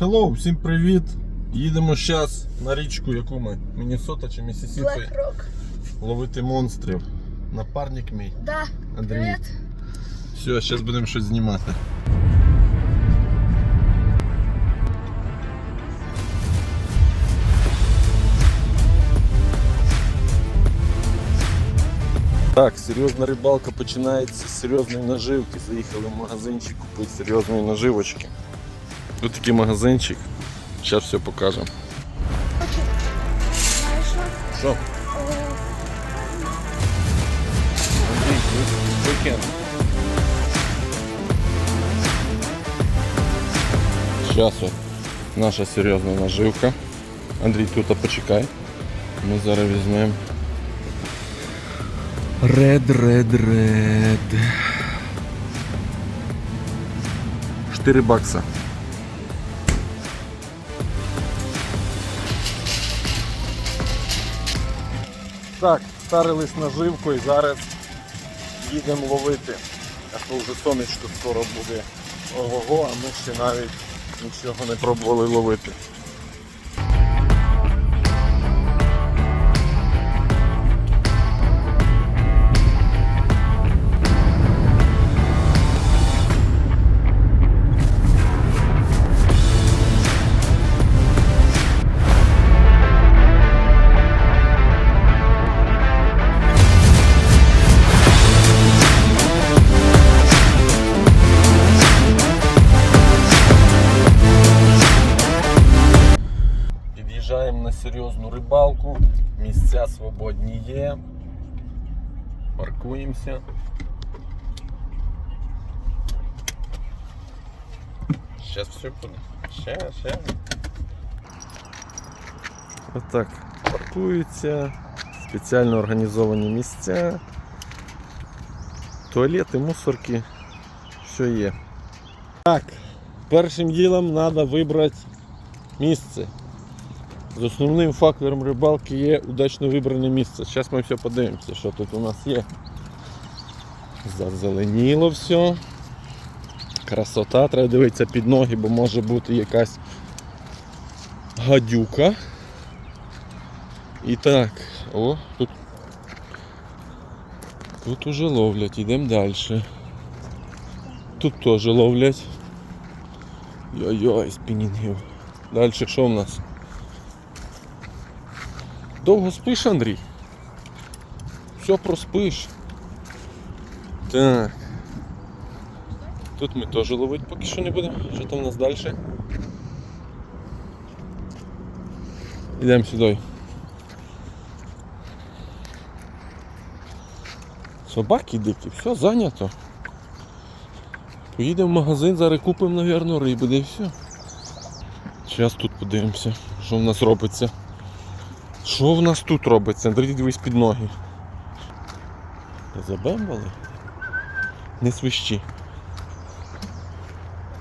Hello, всім привіт! Їдемо зараз на річку, яку ми? Міннесота чи Місісіпі ловити монстрів. Напарник мій. Да. Андрій. Привет. Все, зараз будемо щось знімати. Так, серйозна рибалка починається з серйозної наживки. Заїхали в магазинчик купити серйозної наживочки. Тут такий магазинчик. Зараз все покажемо. Що? Зараз наша серйозна наживка. Андрій, тут почекай. Ми зараз візьмемо. Ред, ред, ред. 4 бакса. Так, старились наживку і зараз їдемо ловити. А то вже сонечко скоро буде. Ого, а ми ще навіть нічого не пробували ловити. На серйозну рибалку. Місця свободні є. Паркуємося. Зараз все буде. Ще, ще. Отак. Паркуються. Спеціально організовані місця. Туалети, мусорки. Все є. Так, першим ділом треба вибрати місце. З основним фактором рибалки є удачно вибране місце. Зараз ми все подивимося, що тут у нас є. Зазеленіло все. Красота, треба дивитися під ноги, бо може бути якась гадюка. І так, о, тут. Тут уже ловлять, йдемо далі. Тут теж ловлять. Йой-йой, спінінгів. Далі що в нас? Довго спиш, Андрій? Все проспиш. Так. Тут ми теж ловити поки що не будемо. Що там у нас далі? Йдемо сюди. Собаки дикі, все зайнято. Поїдемо в магазин, зараз купимо, мабуть, риби, і все. Зараз тут подивимося, що в нас робиться. Що в нас тут робиться? Андрій, дивись під ноги. Забембали? Не свищі.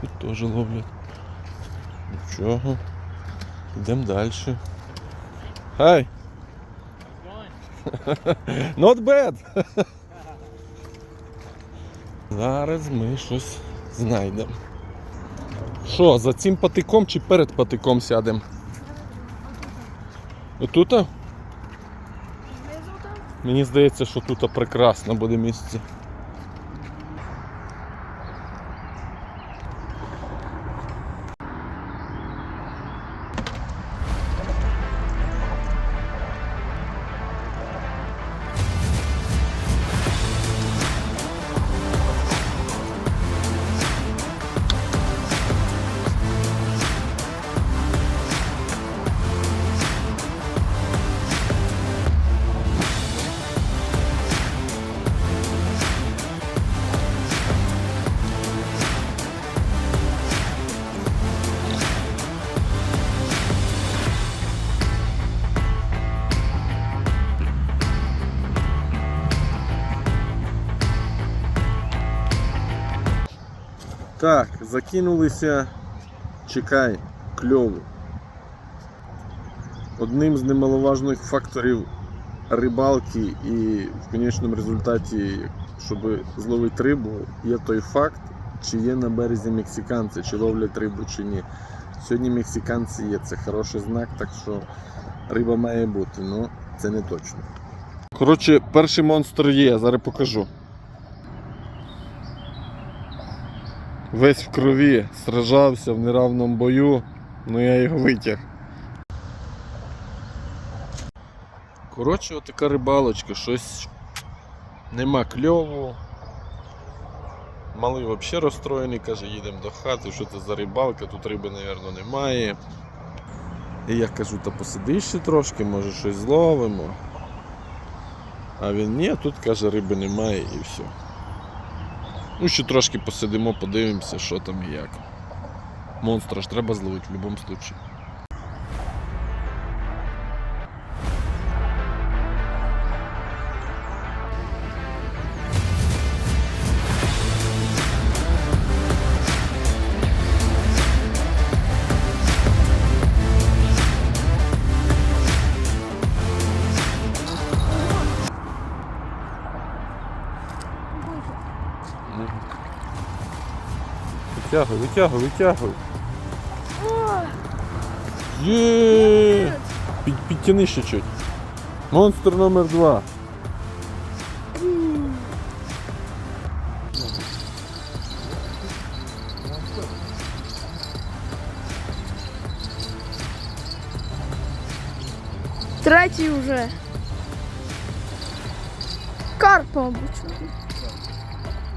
Тут теж ловлять. Нічого. Йдемо далі. Хай! Not bad! Зараз ми щось знайдемо. Що, за цим патиком чи перед патиком сядемо? Отут? Мені здається, що тут прекрасно буде місце. Так, закинулися, чекай, кльову. Одним з немаловажних факторів рибалки і в конечному результаті, щоб зловити рибу, є той факт, чи є на березі мексиканці, чи ловлять рибу, чи ні. Сьогодні мексиканці є, це хороший знак, так що риба має бути, ну це не точно. Коротше, перший монстр є, зараз покажу. Весь в крові, сражався в неравному бою, ну я його витяг. Коротше, отака рибалочка, щось нема кльову. Малий взагалі розстроєний, каже, їдемо до хати, що це за рибалка, тут риби, мабуть, немає. І я кажу, та посиди ще трошки, може щось зловимо. А він ні, тут каже, риби немає і все. Ну, ще трошки посидимо, подивимося, що там і як. Монстра ж треба зловити в будь-якому випадку. Витягуй, витягуй, витягуй. Є! Під, підтяни ще чуть. Монстр номер два. Третій вже. Карп, мабуть.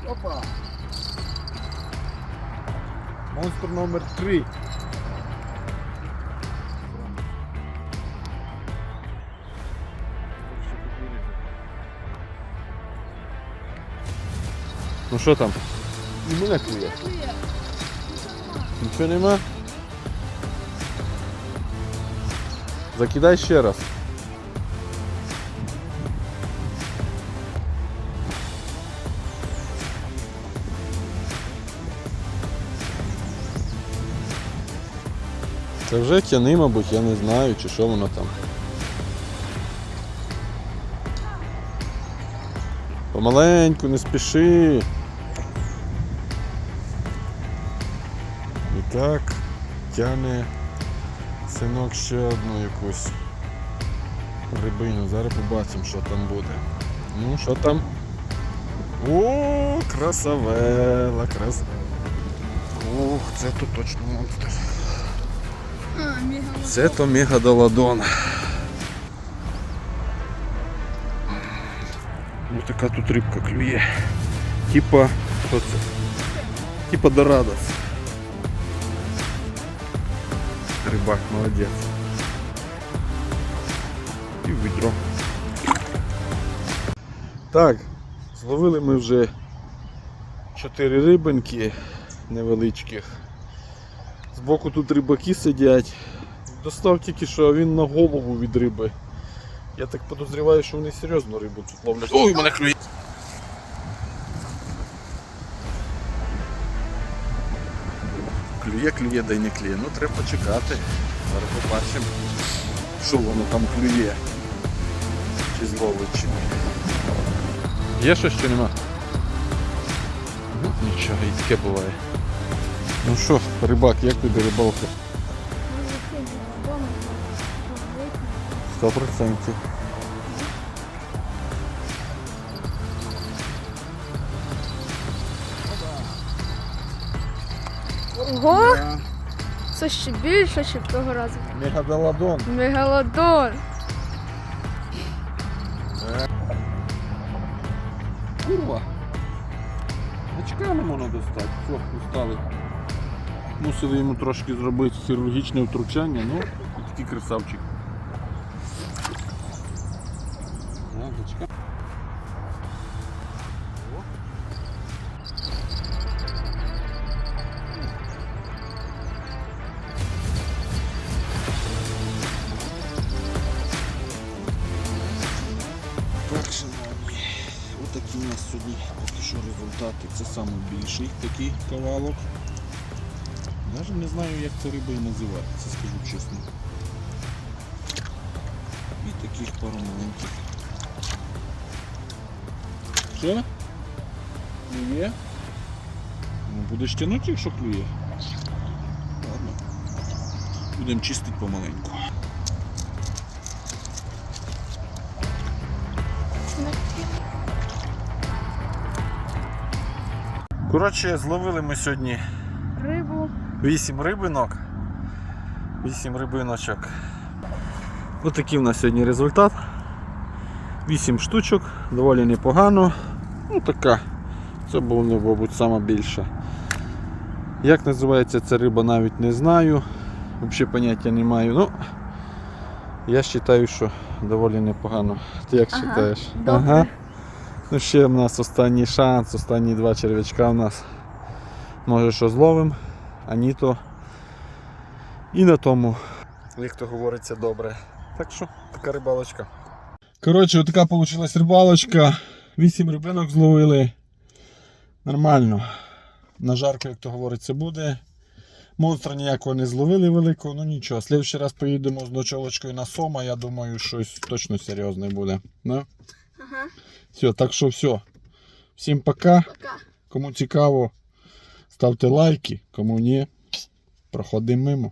Опа. Монстр номер три. Ну що там? І мене клює. Нічого нема? Закидай ще раз. Це вже тяни, мабуть, я не знаю, чи що воно там. Помаленьку, не спіши. І так, тяне синок ще одну якусь рибину. Зараз побачимо, що там буде. Ну, що там? О, красавела, крас. Ох, це тут точно монстр. Це то мегадаладон. Ось така тут рибка клює. Типа, що це? Типа Дорадос. Рибак молодець. І в відро. Так, зловили ми вже 4 рибинки невеличких. Збоку тут рибаки сидять. Достав тільки що, а він на голову від риби. Я так подозріваю, що вони серйозно рибу тут ловлять. Ой, мене клює. Клює, клює, да й не клює. Ну треба почекати. Зараз побачимо, що воно там клює. Чи зловить, чи ні. Є щось чи нема? Нічого, і таке буває. Ну що, рибак, як тобі рибалка? Сто процентів. Ого! Це ще більше, ніж того разу. Мегадаладон. Мегалодон. Курва. Очка не можна достати. Все, устали. Мусили йому трошки зробити хірургічне втручання, ну, такий красавчик. Отакі у нас сьогодні що результати. Це найбільший такий кавалок. Навіть не знаю, як це риба і називається, скажу чесно. І таких пару маленьких. Що? Клює? Ну, будеш тягнути, якщо клює. Ладно. будемо чистити помаленьку. Коротше, зловили ми сьогодні. 8 рибинок. 8 рибиночок. Ось такий в нас сьогодні результат. 8 штучок, доволі непогано. Ну така. Це був, мабуть, сама більша. Як називається ця риба, навіть не знаю. Взагалі поняття не маю. Ну, я вважаю, що доволі непогано. Ти як Ага, вважаєш? Ну ще в нас останній шанс, останні два черв'ячка в нас. Може що зловим, а ні то і на тому, як то говориться, добре. Так що, така рибалочка. Коротше, така вийшла рибалочка. Вісім рибинок зловили. Нормально. На жарко, як то говориться, буде. Монстра ніякого не зловили великого, ну нічого. Слідчий раз поїдемо з ночовочкою на сома, я думаю, щось точно серйозне буде. Ну? Ага. Все, так що все. Всім пока. Пока. Кому цікаво, ставте лайки, кому ні, проходимо мимо.